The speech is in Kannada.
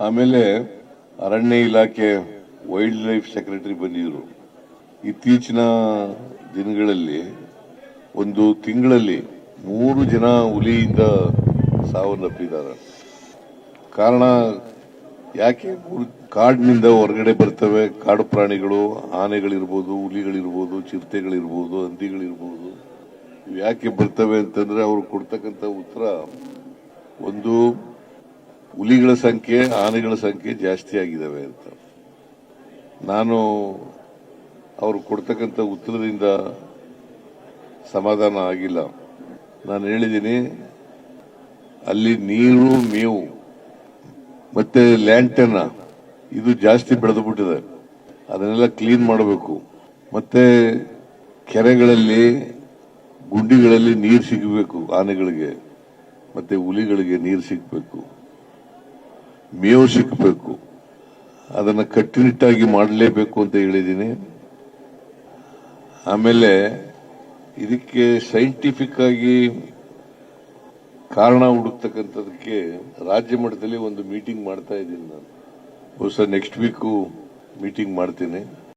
ಆಮೇಲೆ ಅರಣ್ಯ ಇಲಾಖೆ ವೈಲ್ಡ್ ಲೈಫ್ ಸೆಕ್ರೆಟರಿ ಬಂದಿದ್ರು. ಇತ್ತೀಚಿನ ದಿನಗಳಲ್ಲಿ ಒಂದು ತಿಂಗಳಲ್ಲಿ ಮೂರು ಜನ ಹುಲಿಯಿಂದ ಸಾವನ್ನಪ್ಪಿದ್ದಾರೆ. ಕಾರಣ ಯಾಕೆ ಕಾಡಿನಿಂದ ಹೊರಗಡೆ ಬರ್ತವೆ? ಕಾಡು ಪ್ರಾಣಿಗಳು, ಆನೆಗಳಿರ್ಬೋದು, ಹುಲಿಗಳಿರ್ಬೋದು, ಚಿರತೆಗಳಿರ್ಬೋದು, ಹಂದಿಗಳಿರ್ಬೋದು. ಯಾಕೆ ಬರ್ತವೆ ಅಂತಂದ್ರೆ ಅವ್ರು ಕೊಡ್ತಕ್ಕಂಥ ಉತ್ತರ ಒಂದು ಹುಲಿಗಳ ಸಂಖ್ಯೆ, ಆನೆಗಳ ಸಂಖ್ಯೆ ಜಾಸ್ತಿ ಆಗಿದ್ದಾವೆ ಅಂತ. ನಾನು ಅವರು ಕೊಡ್ತಕ್ಕಂಥ ಉತ್ತರದಿಂದ ಸಮಾಧಾನ ಆಗಿಲ್ಲ. ನಾನು ಹೇಳಿದ್ದೀನಿ, ಅಲ್ಲಿ ನೀರು, ಮೇವು, ಮತ್ತೆ ಲ್ಯಾಂಟನ್ನ ಇದು ಜಾಸ್ತಿ ಬೆಳೆದು ಬಿಟ್ಟಿದೆ ಅದನ್ನೆಲ್ಲ ಕ್ಲೀನ್ ಮಾಡಬೇಕು. ಮತ್ತೆ ಕೆರೆಗಳಲ್ಲಿ, ಗುಂಡಿಗಳಲ್ಲಿ ನೀರು ಸಿಗಬೇಕು, ಆನೆಗಳಿಗೆ. ಮತ್ತೆ ಹುಲಿಗಳಿಗೆ ನೀರು ಸಿಗಬೇಕು. ಮೇವು ಸಿಕ್ಕಬೇಕು ಅದನ್ನು ಕಟ್ಟುನಿಟ್ಟಾಗಿ ಮಾಡಲೇಬೇಕು ಅಂತ ಹೇಳಿದ್ದೀನಿ. ಆಮೇಲೆ ಇದಕ್ಕೆ ಸೈಂಟಿಫಿಕ್ ಆಗಿ ಕಾರಣ ಹುಡುಕ್ತಕ್ಕಂಥದಕ್ಕೆ ರಾಜ್ಯ ಮಟ್ಟದಲ್ಲಿ ಒಂದು ಮೀಟಿಂಗ್ ಮಾಡ್ತಾ ಇದ್ದೀನಿ ನಾನು. ಬಹುಶಃ ನೆಕ್ಸ್ಟ್ ವೀಕು ಮೀಟಿಂಗ್ ಮಾಡ್ತೀನಿ.